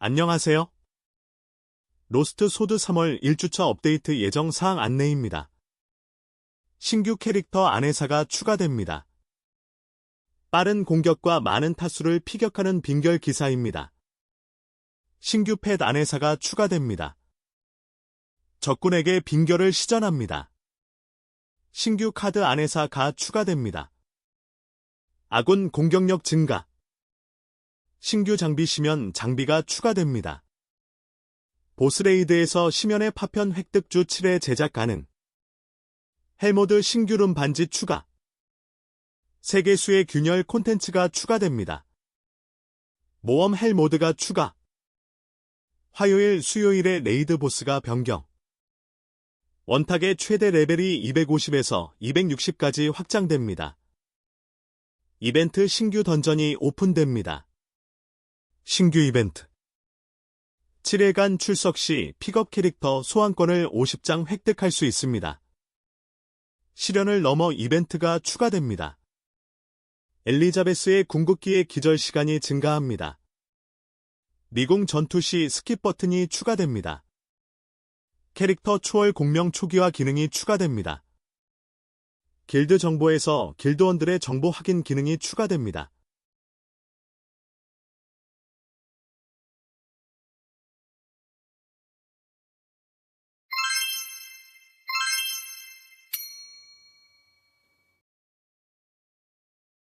안녕하세요. 로스트 소드 3월 1주차 업데이트 예정 사항 안내입니다. 신규 캐릭터 안에사가 추가됩니다. 빠른 공격과 많은 타수를 피격하는 빙결 기사입니다. 신규 펫 안에사가 추가됩니다. 적군에게 빙결을 시전합니다. 신규 카드 안에사가 추가됩니다. 아군 공격력 증가 신규 장비 시면 장비가 추가됩니다. 보스레이드에서 시면의 파편 획득 주 7회 제작 가능. 헬모드 신규룸 반지 추가. 세계수의 균열 콘텐츠가 추가됩니다. 모험 헬모드가 추가. 화요일, 수요일에 레이드 보스가 변경. 원탁의 최대 레벨이 250에서 260까지 확장됩니다. 이벤트 신규 던전이 오픈됩니다. 신규 이벤트 7일간 출석 시 픽업 캐릭터 소환권을 50장 획득할 수 있습니다. 시련을 넘어 이벤트가 추가됩니다. 엘리자베스의 궁극기의 기절 시간이 증가합니다. 미궁 전투 시 스킵 버튼이 추가됩니다. 캐릭터 초월 공명 초기화 기능이 추가됩니다. 길드 정보에서 길드원들의 정보 확인 기능이 추가됩니다.